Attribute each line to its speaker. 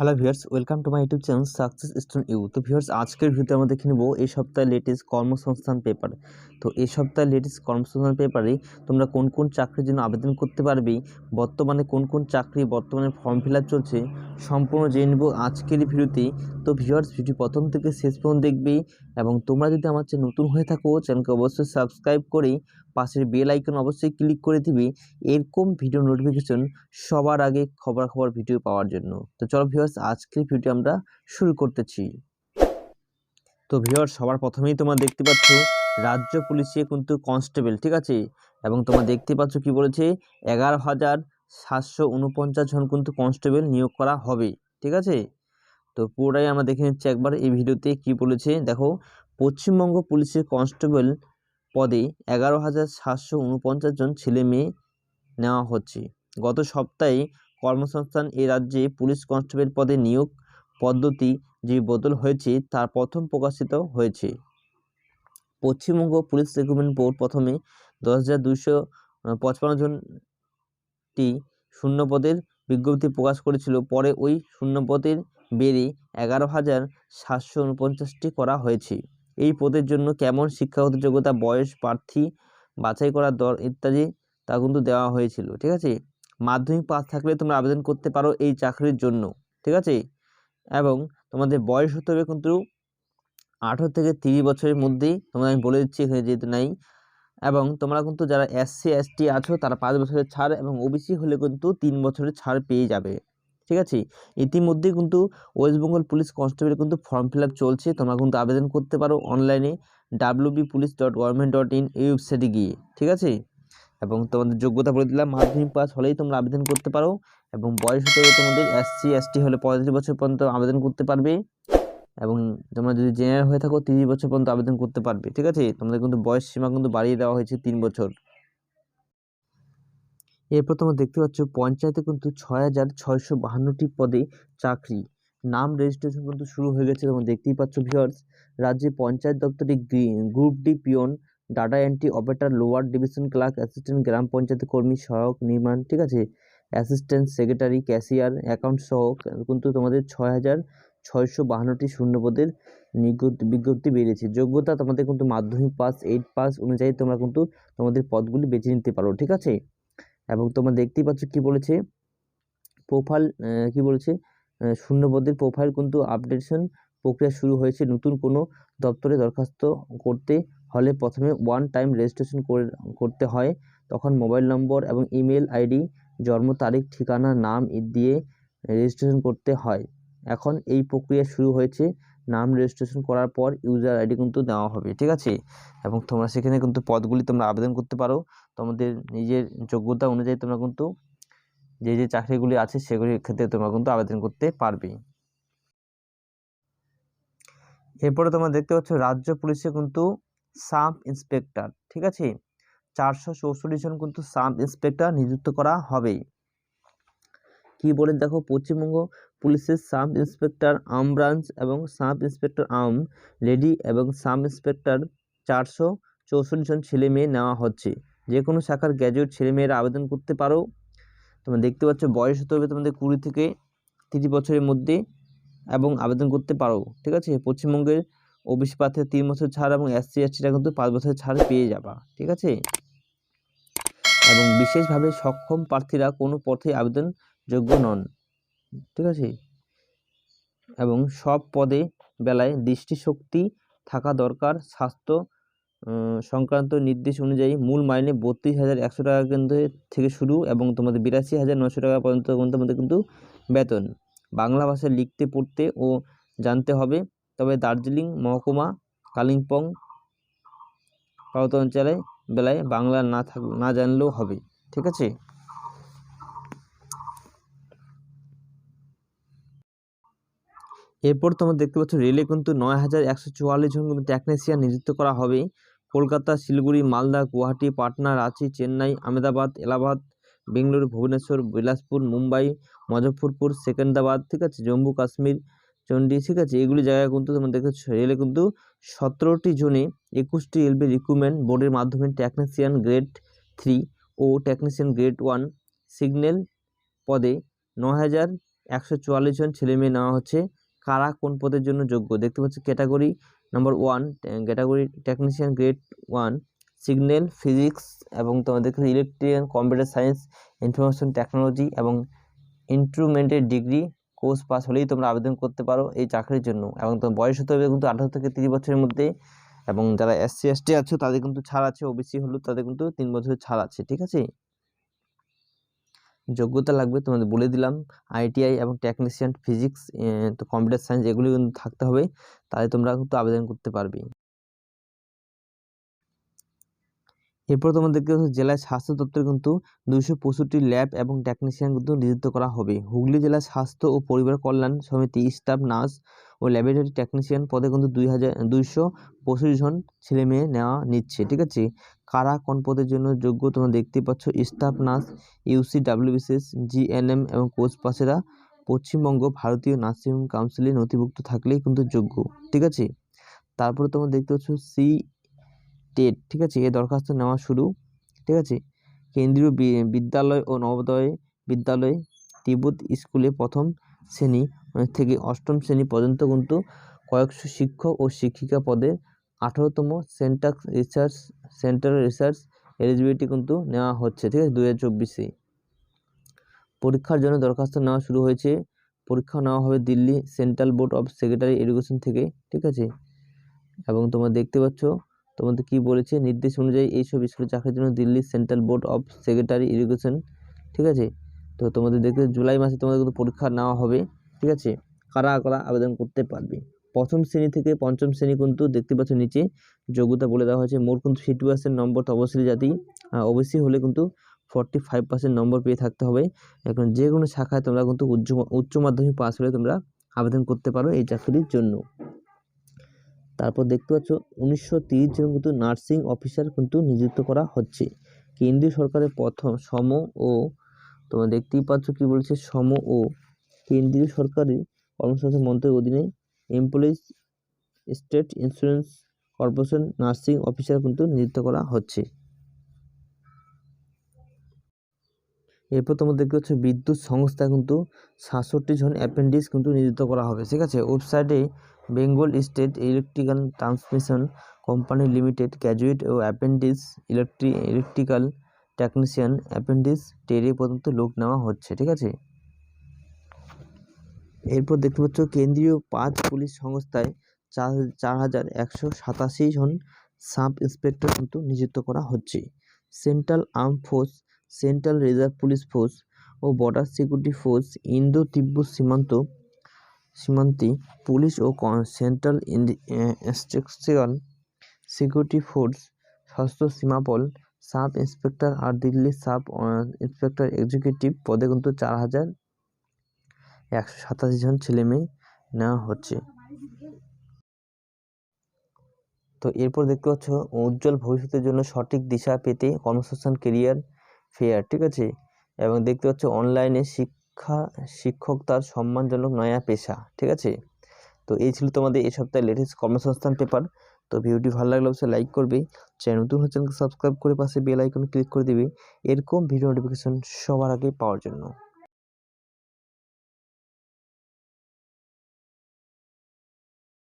Speaker 1: Hello viewers welcome to my YouTube channel success stone you তো viewers আজকের ভিডিওতে আমরা দেখে নেব এই সপ্তাহের লেটেস্ট কর্মসংস্থান পেপার তো এই সপ্তাহের লেটেস্ট কর্মসংস্থান পেপারে তোমরা কোন কোন চাকরির জন্য আবেদন করতে পারবে, বর্তমানে কোন কোন চাকরি, বর্তমানে ফর্ম ফিল চলছে, সম্পূর্ণ জেনে নেব আজকের ভিডিওতে। তো ভিউয়ার্স ভিডিও প্রথম থেকে শেষ পর্যন্ত দেখবে এবং তোমরা যদি আমার চ্যানেল নতুন হয়ে থাকো, চ্যানেলকে অবশ্যই সাবস্ক্রাইব করে পাশের বেল আইকন অবশ্যই ক্লিক করে দিবি। এরকম ভিডিও নোটিফিকেশন সবার আগে খবরাখবর ভিডিও পাওয়ার জন্য। তো চলো ভিউয়ার্স আজকের ভিডিও আমরা শুরু করতেছি। তো ভিউয়ার্স সবার প্রথমেই তোমরা দেখতে পাচ্ছ, রাজ্য পুলিশে কিন্তু কনস্টেবল ঠিক আছে? এবং তোমরা দেখতে পাচ্ছ কি বলেছে, এগারো হাজার সাতশো উনপঞ্চাশ জন কিন্তু কনস্টেবল নিয়োগ করা হবে, ঠিক আছে? তো পুরোটাই আমরা দেখে নিচ্ছি একবার এই ভিডিওতে কি বলেছে। দেখো, পশ্চিমবঙ্গ পুলিশের কনস্টেবল পদে এগারো হাজার সাতশো উনপঞ্চাশ জন ছেলে মেয়ে নেওয়া হচ্ছে। গত সপ্তাহে কর্মসংস্থান এ রাজ্যে পুলিশ কনস্টেবল পদে নিয়োগ পদ্ধতি যে বদল হয়েছে তার প্রথম প্রকাশিত হয়েছে। পশ্চিমবঙ্গ পুলিশ রিক্রুটমেন্ট বোর্ড প্রথমে দশ হাজার দুইশো পঁচপান্ন জনটি শূন্য পদের বিজ্ঞপ্তি প্রকাশ করেছিল। পরে ওই শূন্য পদের বেড়ে এগারো হাজার সাতশো উনপঞ্চাশটি করা হয়েছে। এই পদের জন্য কেমন শিক্ষাগত যোগ্যতা বয়স, প্রার্থী বাছাই করার দর ইত্যাদি তা কিন্তু দেওয়া হয়েছিল। ঠিক আছে? মাধ্যমিক পাস থাকলে তোমরা আবেদন করতে পারো এই চাকরির জন্য, ঠিক আছে? এবং তোমাদের বয়স হতে হবে কিন্তু আঠেরো থেকে তিরিশ বছরের মধ্যেই তোমরা আমি বলে দিচ্ছি এখানে যেহেতু নাই। এবং তোমরা কিন্তু যারা এসসি এসটি আছো, তারা পাঁচ বছরের ছাড় এবং ওবিসি হলে কিন্তু তিন বছরের ছাড় পেয়ে যাবে, ঠিক আছে? ইতিমধ্যে কিন্তু ওয়েস্ট বেঙ্গল পুলিশ কনস্টেবল কিন্তু ফর্ম ফিল চলছে, তোমরা কিন্তু আবেদন করতে পারো অনলাইনে WB police dot government dot in এই ওয়েবসাইটে গিয়ে, ঠিক আছে? এবং তোমাদের যোগ্যতা বলে দিলাম, মাধ্যমিক পাস হলেই তোমরা আবেদন করতে পারো এবং বয়স হতে হবে তোমাদের এসসি এসটি হলে পঁয়ত্রিশ বছর পর্যন্ত আবেদন করতে পারবে এবং তোমরা যদি জেনারেল হয়ে থাকো তিরিশ বছর পর্যন্ত আবেদন করতে পারবে, ঠিক আছে? তোমাদের কিন্তু বয়স সীমা কিন্তু বাড়িয়ে দেওয়া হয়েছে তিন বছর। এরপর তোমরা দেখতে পাচ্ছ পঞ্চায়েতে কিন্তু ছয় হাজার ছয়শো বাহান্নটি পদে চাকরি। নাম রেজিস্ট্রেশন কিন্তু শুরু হয়ে গেছে, তোমরা দেখতেই পাচ্ছ ভিউয়ার্স রাজ্যে পঞ্চায়েত দপ্তরে group D peon data entry operator lower division clerk assistant গ্রাম পঞ্চায়েত কর্মী সহায়ক নির্মাণ ঠিক আছে? অ্যাসিস্ট্যান্ট সেক্রেটারি ক্যাশিয়ার অ্যাকাউন্ট সহ কিন্তু তোমাদের ছয় হাজার ছয়শো বাহান্নটি শূন্যপদের বিজ্ঞপ্তি বেরিয়েছে। যোগ্যতা তোমাদের কিন্তু মাধ্যমিক পাস, এইট পাস অনুযায়ী তোমরা কিন্তু তোমাদের পদগুলি বেছে নিতে পারো, ঠিক আছে? এবং তোমরা দেখতেই পাচ্ছ কি বলেছে? প্রোফাইল কি বলেছে? শূন্যপদের প্রোফাইল কিন্তু আপডেশন প্রক্রিয়া শুরু হয়েছে। নতুন কোনো দপ্তরে দরখাস্ত করতে হলে প্রথমে ওয়ান টাইম রেজিস্ট্রেশন করে, করতে হয়। তখন মোবাইল নম্বর এবং ইমেল আইডি জন্ম তারিখ, ঠিকানা, নাম দিয়ে রেজিস্ট্রেশন করতে হয়। এখন এই প্রক্রিয়া শুরু হয়েছে। নাম রেজিস্ট্রেশন করার পর ইউজার আইডি কিন্তু দেওয়া হবে, ঠিক আছে? এবং তোমরা সেখানে কিন্তু পদগুলি তোমরা আবেদন করতে পারো। তোমাদের নিজের যোগ্যতা অনুযায়ী তোমরা কিন্তু যে যে চাকরিগুলি আছে সেগুলির ক্ষেত্রে তোমরা কিন্তু আবেদন করতে পারবে। এরপরে তোমরা দেখতে পাচ্ছ, রাজ্য পুলিশে কিন্তু সাব ইন্সপেক্টর, ঠিক আছে? চারশো চৌষট্টি জন কিন্তু সাব ইন্সপেক্টর নিযুক্ত করা হবে কি বলে দেখো, পশ্চিমবঙ্গ পুলিশের সাব ইন্সপেক্টর আর্ম ব্রাঞ্চ এবং সাব ইন্সপেক্টর আর্ম লেডি এবং সাব ইন্সপেক্টর চারশো চৌষট্টি জন ছেলে মেয়ে নেওয়া হচ্ছে। যে কোনো শাখার গ্র্যাজুয়েট ছেলে মেয়েরা আবেদন করতে পারো। তোমরা দেখতে পাচ্ছ, বয়স হতে হবে তোমাদের কুড়ি থেকে তিরিশ বছরের মধ্যে এবং আবেদন করতে পারো, ঠিক আছে? পশ্চিমবঙ্গের ওবিসি প্রার্থীরা তিন বছর ছাড় এবং এসসি এসটিরা কিন্তু পাঁচ বছরের ছাড় পেয়ে যাবা, ঠিক আছে? এবং বিশেষভাবে সক্ষম প্রার্থীরা কোনো পথে আবেদনযোগ্য নন, ঠিক আছে? এবং সব পদে বেলায় দৃষ্টিশক্তি থাকা দরকার, স্বাস্থ্য সংক্রান্ত নির্দেশ অনুযায়ী মূল মাইনে বত্রিশ হাজার একশো টাকা কেন্দ্র থেকে শুরু এবং তোমাদের বিরাশি হাজার নশো টাকা পর্যন্ত তোমাদের কিন্তু বেতন। বাংলা ভাষায় লিখতে, পড়তে ও জানতে হবে। তবে দার্জিলিং, মহকুমা, কালিম্পং পার্বত্য অঞ্চলে বেলায় বাংলা না থাক, না জানলেও হবে, ঠিক আছে? এরপর তোমরা দেখতে পাচ্ছ, রেলে কিন্তু নয় হাজার একশো চুয়াল্লিশ জন কিন্তু টেকনিশিয়ান নিযুক্ত করা হবে। কলকাতা, শিলিগুড়ি, মালদা, গুয়াহাটি, পাটনা, রাঁচি, চেন্নাই, আহমেদাবাদ, এলাহাবাদ, বেঙ্গালুরু, ভুবনেশ্বর, বিলাসপুর, মুম্বাই, মুজফ্ফরপুর সেকেন্দ্রাবাদ ঠিক আছে? জম্মু, কাশ্মীর চণ্ডী ঠিক আছে? এগুলি জায়গায় কিন্তু তোমরা দেখেছ রেলে কিন্তু সতেরোটি জনে একুশটি রেলওয়ে রিক্রুটমেন্ট বোর্ডের মাধ্যমে টেকনিশিয়ান গ্রেড থ্রি ও টেকনিশিয়ান গ্রেড ওয়ান সিগন্যাল পদে ন হাজার একশো চুয়াল্লিশ জন নেওয়া হচ্ছে। কারা কোন পদের জন্য যোগ্য? দেখতে পাচ্ছি category number one category technician grade one signal physics এবং তোমাদের electrical computer science information technology এবং ইনস্ট্রুমেন্টের ডিগ্রি কোর্স পাস হলেই তোমরা আবেদন করতে পারো এই চাকরির জন্য। এবং তোমার বয়স হতে হবে কিন্তু আঠারো থেকে তিরিশ বছরের মধ্যে। এবং যারা এসসি এসটি আছে, তাদের কিন্তু ছাড় আছে ও ওবিসি হলো, তাদের কিন্তু তিন বছরের ছাড় আছে, ঠিক আছে? যোগ্যতা লাগবে, তোমাদের বলে দিলাম। আইটিআই এবং টেকনিশিয়ান ফিজিক্স তো কম্পিউটার সায়েন্স এগুলি কিন্তু থাকতে হবে। তাহলে তোমরা কিন্তু আবেদন করতে পারবে। এরপর তোমাদেরকে জেলায় স্বাস্থ্য দপ্তরে কিন্তু দুইশো পঁয়ষট্টি ল্যাব এবং টেকনিশিয়ান কিন্তু নিযুক্ত করা হবে। হুগলি জেলা স্বাস্থ্য ও পরিবার কল্যাণ সমিতি স্টাফ, নার্স ও ল্যাবরেটরি টেকনিশিয়ান পদে কিন্তু দুই হাজার, দুইশো পঁচিশ জন ছেলে মেয়ে নেওয়া নিচ্ছে, ঠিক আছে? কারা, কোন পদের জন্য যোগ্য তোমরা দেখতে পাচ্ছ, staff, nurse UC WBCS GNM এবং কোচ পাসেরা পশ্চিমবঙ্গ ভারতীয় নার্সিং কাউন্সিলে নথিভুক্ত থাকলেই কিন্তু যোগ্য, ঠিক আছে? তারপরে তোমরা দেখতে পাচ্ছ সি টেট ঠিক আছে? এ দরখাস্ত নেওয়া শুরু, ঠিক আছে? কেন্দ্রীয় বিদ্যালয় ও নবোদয় বিদ্যালয় তিব্বত স্কুলে প্রথম শ্রেণি মানে থেকে অষ্টম শ্রেণি পর্যন্ত কিন্তু কয়েকশো শিক্ষক ও শিক্ষিকা পদে আঠারোতম সেন্টাক্স রিসার্চ সেন্টার রিসার্চ এলিজিবিলিটি কিন্তু নেওয়া হচ্ছে, ঠিক আছে? দু হাজার চব্বিশে। পরীক্ষার জন্য দরখাস্ত নেওয়া শুরু হয়েছে। পরীক্ষা নেওয়া হবে Delhi central board of secretary education থেকে, ঠিক আছে? এবং তোমরা দেখতে পাচ্ছ তোমাদের কি বলেছে? নির্দেশ অনুযায়ী এইসব স্কুলে চাকরির জন্য Delhi central board of secretary education ঠিক আছে? তো তোমাদের দেখতে জুলাই মাসে তোমাদের কিন্তু পরীক্ষা নেওয়া হবে, ঠিক আছে? কারা কারা আবেদন করতে পারবে? প্রথম শ্রেণি থেকে পঞ্চম শ্রেণি কিন্তু দেখতে পাচ্ছ নিচে যোগ্যতা বলে দেওয়া হয়েছে। মোট কিন্তু ফিফটি পার্সেন্ট নম্বর তপশিলি জাতি। ওবিসি হলে কিন্তু ফর্টি ফাইভ পার্সেন্ট নম্বর পেয়ে থাকতে হবে। এখন যে কোনো শাখায় তোমরা কিন্তু উচ্চ উচ্চ মাধ্যমিক পাস হলে তোমরা আবেদন করতে পারো এই চাকরির জন্য। তারপর দেখতে পাচ্ছ উনিশশো তিরিশ জন কিন্তু নার্সিং অফিসার কিন্তু নিযুক্ত করা হচ্ছে। কেন্দ্রীয় সরকারের প্রথম সম ও তোমরা দেখতেই পাচ্ছ কি বলছে সম ও কেন্দ্রীয় সরকারের কর্মসংস্থান মন্ত্রীর অধীনে employees state insurance corporation nursing officer কিন্তু নিযুক্ত করা হচ্ছে। এরপর তোমাদের দেখতে হচ্ছে বিদ্যুৎ সংস্থা কিন্তু সাতষট্টি জন অ্যাপেন্ডিক্স কিন্তু নিযুক্ত করা হবে। ঠিক আছে? ওয়েবসাইটে Bengal state electrical transmission company limited, graduate ও অ্যাপেন্ডিক্স ইলেকট্রি, ইলেকট্রিক্যাল টেকনিশিয়ান, অ্যাপেন্ডিক্স টেরে পর্যন্ত লোক নেওয়া হচ্ছে, ঠিক আছে? এরপর দেখতে পাচ্ছ কেন্দ্রীয় পাঁচ পুলিশ সংস্থায় চার চার হাজার একশো সাতাশি জন সাব ইন্সপেক্টর কিন্তু নিযুক্ত করা হচ্ছে। Central arm force, central reserve police force ও border security force Indo Tibet সীমান্ত সীমান্তে পুলিশ ও সেন্ট্রাল ইন্সট্রাকশন সিকিউরিটি ফোর্স, সশস্ত্র সীমাপল সাব ইন্সপেক্টর আর দিল্লি সাব ইন্সপেক্টর এক্সিকিউটিভ পদে কিন্তু চার হাজার একশো সাতাশি জন ছেলে মেয়ে নেওয়া হচ্ছে। তো এরপর দেখতে পাচ্ছ, উজ্জ্বল ভবিষ্যতের জন্য সঠিক দিশা পেতে কর্মসংস্থান কেরিয়ার ফেয়ার ঠিক আছে? এবং দেখতে পাচ্ছ অনলাইনে শিক্ষা শিক্ষক তার সম্মানজনক নয়া পেশা, ঠিক আছে? তো এই ছিল তোমাদের এই সপ্তাহে লেটেস্ট কর্মসংস্থান পেপার তো ভিডিওটি ভালো লাগলে অবশ্যই লাইক করবে। চ্যানেল নতুন হচ্ছে সাবস্ক্রাইব করে পাশে বেল আইকন ক্লিক করে দিবে। এরকম ভিডিও নোটিফিকেশন সবার আগে পাওয়ার জন্য।